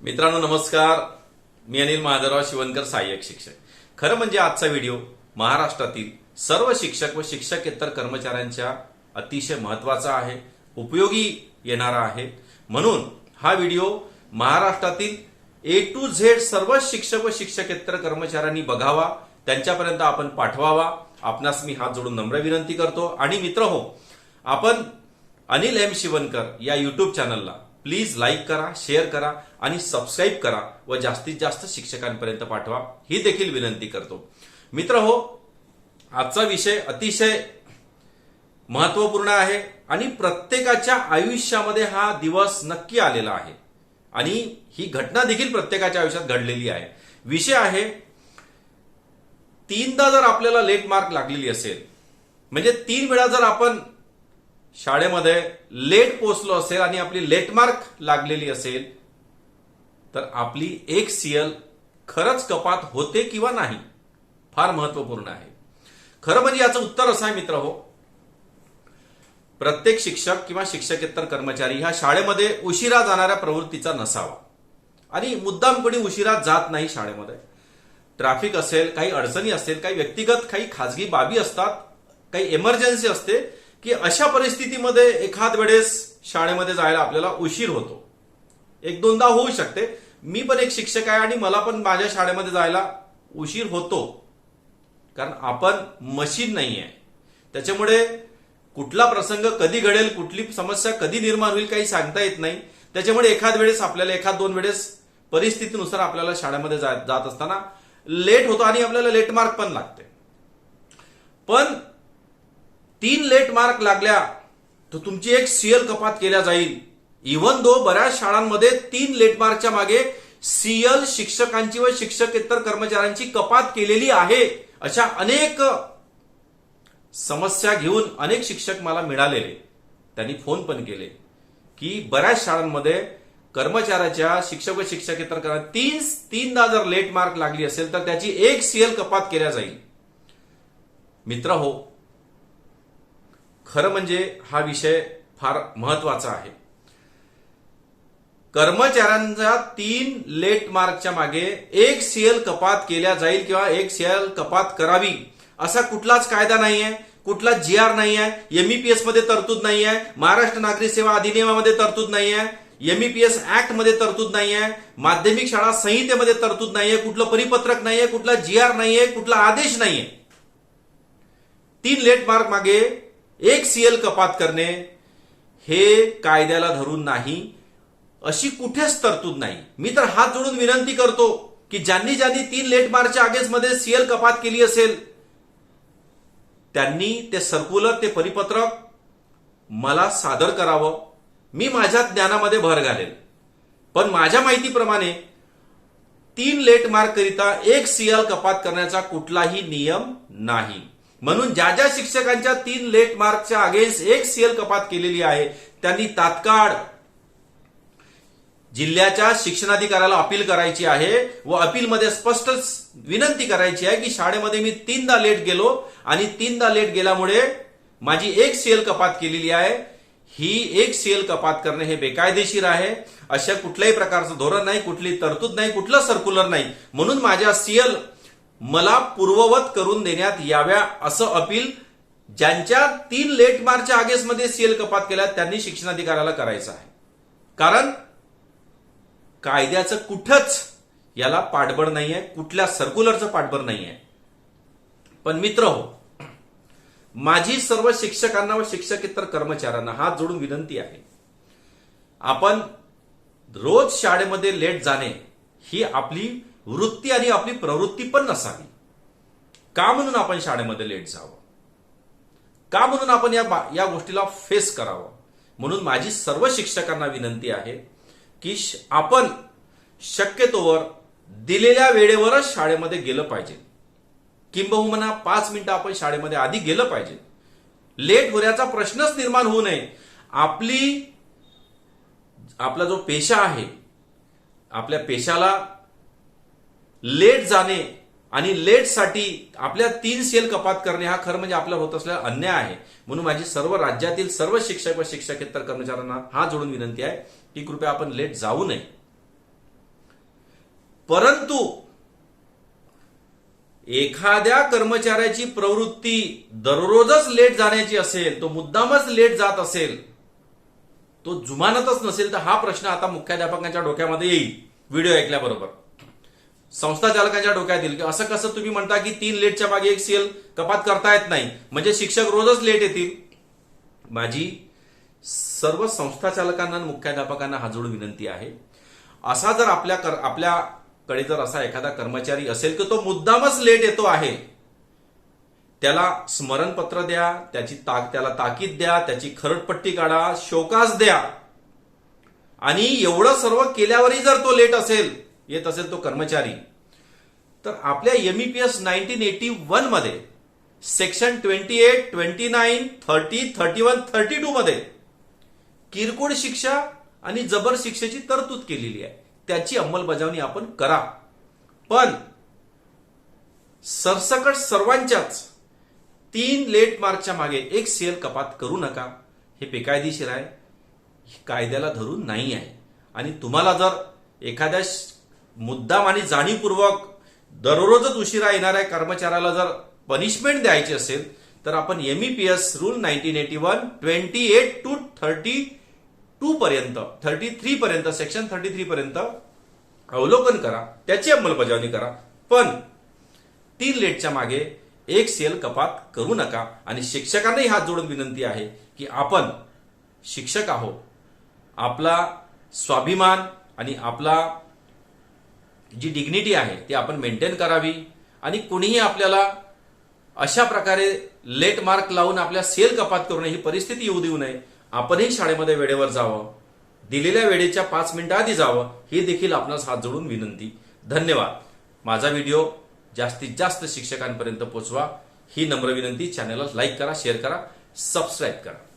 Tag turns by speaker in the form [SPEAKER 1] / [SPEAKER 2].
[SPEAKER 1] मित्रांनो नमस्कार. मी अनिल महादेवराव शिवनकर सहाय्यक शिक्षक. खरं म्हणजे आजचा व्हिडिओ महाराष्ट्रातील सर्व शिक्षक व शिक्षकेतर कर्मचाऱ्यांच्या अतिशय महत्त्वाचा आहे उपयोगी येणारा आहे. म्हणून हा व्हिडिओ महाराष्ट्रातील ए टू झेड सर्व शिक्षक व शिक्षकेतर कर्मचाऱ्यांनी बघावा त्यांच्यापर्यंत आपण पाठवावा. आपणास मी हात जोडून नम्र विनंती करतो. आणि मित्र हो आपण अनिल एम शिवनकर या युट्यूब चॅनलला प्लीज लाईक करा शेअर करा आणि सबस्क्राईब करा व जास्तीत जास्त शिक्षकांपर्यंत पाठवा. ही देखील विनंती करतो. मित्र हो आजचा विषय अतिशय महत्त्वपूर्ण आहे आणि प्रत्येकाच्या आयुष्यामध्ये हा दिवस नक्की आलेला आहे. आणि ही घटना देखील प्रत्येकाच्या आयुष्यात घडलेली आहे. विषय आहे तीनदा जर आपल्याला लेट मार्क लागलेली असेल म्हणजे तीन वेळा जर आपण शाळेमध्ये लेट पोचलो असेल आणि आपली लेट मार्क लागलेली असेल तर आपली एक सीएल खरंच कपात होते किंवा नाही फार महत्त्वपूर्ण आहे. खरं म्हणजे याचं उत्तर असं आहे मित्र हो प्रत्येक शिक्षक किंवा शिक्षकेतर कर्मचारी ह्या शाळेमध्ये उशिरा जाणाऱ्या प्रवृत्तीचा नसावा. आणि मुद्दाम कोणी उशिरा जात नाही शाळेमध्ये. ट्रॅफिक असेल काही अडचणी असेल काही व्यक्तिगत काही खाजगी बाबी असतात काही इमर्जन्सी असते की अशा परिस्थितीमध्ये एखाद वेळेस शाळेमध्ये जायला आपल्याला उशीर होतो. एक दोनदा होऊ शकते. मी पण एक शिक्षक आहे आणि मला पण माझ्या शाळेमध्ये जायला उशीर होतो. कारण आपण मशीन नाही आहे. त्याच्यामुळे कुठला प्रसंग कधी घडेल कुठली समस्या कधी निर्माण होईल काही सांगता येत नाही. त्याच्यामुळे एखाद वेळेस आपल्याला एखाद दोन वेळेस परिस्थितीनुसार आपल्याला शाळेमध्ये जात असताना लेट होतो आणि आपल्याला लेट मार्क पण लागते. पण तीन लेट मार्क लागल्या तर तुमची एक सीएल कपात केल्या जाईल. इव्हन दो बऱ्याच शाळांमध्ये तीन लेट मार्कच्या मागे सीएल शिक्षकांची व शिक्षकेतर कर्मचाऱ्यांची कपात केलेली आहे अशा अनेक समस्या घेऊन अनेक शिक्षक मला मिळालेले. त्यांनी फोन पण केले की बऱ्याच शाळांमध्ये कर्मचाऱ्याच्या शिक्षक व शिक्षकेतर कर्म- तीन तीनदा जर लेट मार्क लागली असेल तर त्याची एक सीएल कपात केल्या जाईल. मित्र हो खरं म्हणजे हा विषय फार महत्त्वाचा आहे. कर्मचाऱ्यांचा तीन लेट मार्कच्या मागे एक सीएल कपात केल्या जाईल किंवा एक सीएल कपात करावी असा कुठलाच कायदा नाहीये कुठला जी आर नाही आहे एमईपीएसमध्ये तरतूद नाही आहे महाराष्ट्र नागरी सेवा अधिनियमामध्ये तरतूद नाही आहे एमईपीएस ऍक्टमध्ये तरतूद नाही आहे माध्यमिक शाळा संहितेमध्ये तरतूद नाही आहे कुठलं परिपत्रक नाही आहे कुठला जी आर नाही आहे कुठला आदेश नाही आहे तीन लेट मार्क मागे एक सीएल कपात करणे हे कायद्याला धरून नाही अशी कुठेच तरतूद नाही. मी तर हात जोडून विनंती करतो की ज्यांनी ज्यांनी तीन लेट मार्चच्या आगेजमध्ये सीएल कपात केली असेल त्यांनी ते सर्क्युलर ते परिपत्रक मला सादर करावं. मी माझ्या ज्ञानामध्ये भर घालेल पण माझ्या माहितीप्रमाणे तीन लेट मार्क करिता एक सीएल कपात करण्याचा कुठलाही नियम नाही. म्हणून ज्या ज्या शिक्षकांच्या तीन लेट मार्कच्या अगेन्स्ट एक सीएल कपात केलेली आहे त्यांनी तात्काळ जिल्ह्याच्या शिक्षणाधिकाऱ्याला अपील करायची आहे व अपीलमध्ये स्पष्ट विनंती करायची आहे की शाळेमध्ये मी तीनदा लेट गेलो आणि तीनदा लेट गेल्यामुळे माझी एक सीएल कपात केलेली आहे. ही एक सीएल कपात करणे हे बेकायदेशीर आहे. अशा कुठल्याही प्रकारचं धोरण नाही कुठली तरतूद नाही कुठलं सर्क्युलर नाही. म्हणून माझ्या सीएल मला पूर्ववत करून देण्यात याव्या असं अपील ज्यांच्या तीन लेट मार्चच्या आगेसमध्ये सीएल कपात केल्या त्यांनी शिक्षणाधिकाऱ्याला करायचं आहे. कारण कायद्याचं कुठंच याला पाठबळ नाहीये कुठल्या सर्क्युलरचं पाठबळ नाहीये. पण मित्र हो माझी सर्व शिक्षकांना व शिक्षकेतर कर्मचाऱ्यांना हात जोडून विनंती आहे. आपण रोज शाळेमध्ये लेट जाणे ही आपली वृत्ती आणि आपली प्रवृत्ती पण नसावी. का म्हणून आपण शाळेमध्ये लेट जावं? का म्हणून आपण या बा- या गोष्टीला फेस करावं? म्हणून माझी सर्व शिक्षकांना विनंती आहे की श- आपण शक्यतोवर दिलेल्या वेळेवरच शाळेमध्ये गेलं पाहिजे. किंबहुना पाच मिनिटं आपण शाळेमध्ये आधी गेलं पाहिजे. लेट होण्याचा प्रश्नच निर्माण होऊ नये. आपली आपला जो पेशा आहे आपल्या पेशाला लेट जाणे आणि लेटसाठी आपल्या तीन सेल कपात करणे हा खरं म्हणजे आपल्याला होत असलेला अन्याय आहे. म्हणून माझी सर्व राज्यातील सर्व शिक्षक व शिक्षकेतर कर्मचाऱ्यांना हा जोडून विनंती आहे की कृपया आपण लेट जाऊ नये. परंतु एखाद्या कर्मचाऱ्याची प्रवृत्ती दररोजच लेट जाण्याची असेल तो मुद्दामच लेट जात असेल तो जुमानतच नसेल तर हा प्रश्न आता मुख्याध्यापकांच्या डोक्यामध्ये येईल. व्हिडिओ ऐकल्याबरोबर. संस्था चालकांच्या डोक्यात येईल. की असं कसं तुम्ही म्हणता की तीन लेटच्या मागे एक सीएल कपात करता येत नाही? म्हणजे शिक्षक रोजच लेट येतील. माझी सर्व संस्था चालकांना मुख्याध्यापकांना मुख्याध्यापकांना हाजोड विनंती आहे. असा जर आपल्या कर आपल्याकडे जर असा एखादा कर्मचारी असेल की तो मुद्दामच लेट येतो आहे त्याला स्मरणपत्र द्या त्याची ताक त्याला ताकीद द्या त्याची खरडपट्टी काढा शोकास द्या. आणि एवढं सर्व केल्यावरही जर तो लेट असेल येत असेल तो कर्मचारी. तर आपल्या एमईपीएस नाईन्टीन एटी वनमध्ये section twenty eight twenty nine thirty thirty one thirty two मध्ये किरकोळ शिक्षा आणि जबर शिक्षेची तरतूद केलेली आहे. त्याची अंमलबजावणी आपण करा. पण सरसकट सर्वांच्याच तीन लेट मार्कच्या मागे एक सेल कपात करू नका. हे बेकायदेशीर आहे. हे कायद्याला धरून नाही आहे. आणि तुम्हाला जर एखाद्या मुद्दाम आणि जाणीवपूर्वक दररोजच उशिरा येणाऱ्या कर्मचाऱ्याला जर पनिशमेंट द्यायची असेल तर आपण MEPS rule nineteen eighty one twenty eight two thirty two पर्यंत थर्टी थ्री पर्यंत सेक्शन थर्टी थ्री पर्यंत अवलोकन करा त्याची अंमलबजावणी करा. पण तीन लेटच्या मागे एक सेल कपात करू नका आणि शिक्षकांनाही हात जोडून विनंती आहे की आपण शिक्षक आहोत. आपला स्वाभिमान आणि आपला जी डिग्निटी आहे ती आपण मेंटेन करावी. आणि कुणीही आपल्याला अशा प्रकारे लेट मार्क लावून आपल्या सेल कपात करू नये ही परिस्थिती येऊ देऊ नये. आपणही शाळेमध्ये वेळेवर जावं. दिलेल्या वेळेच्या पाच मिनिटं आधी जावं. ही देखील आपणास हात जोडून विनंती. धन्यवाद. माझा व्हिडिओ जास्तीत जास्त शिक्षकांपर्यंत पोहोचवा ही नम्र विनंती. चॅनलला लाईक करा शेअर करा सबस्क्राईब करा.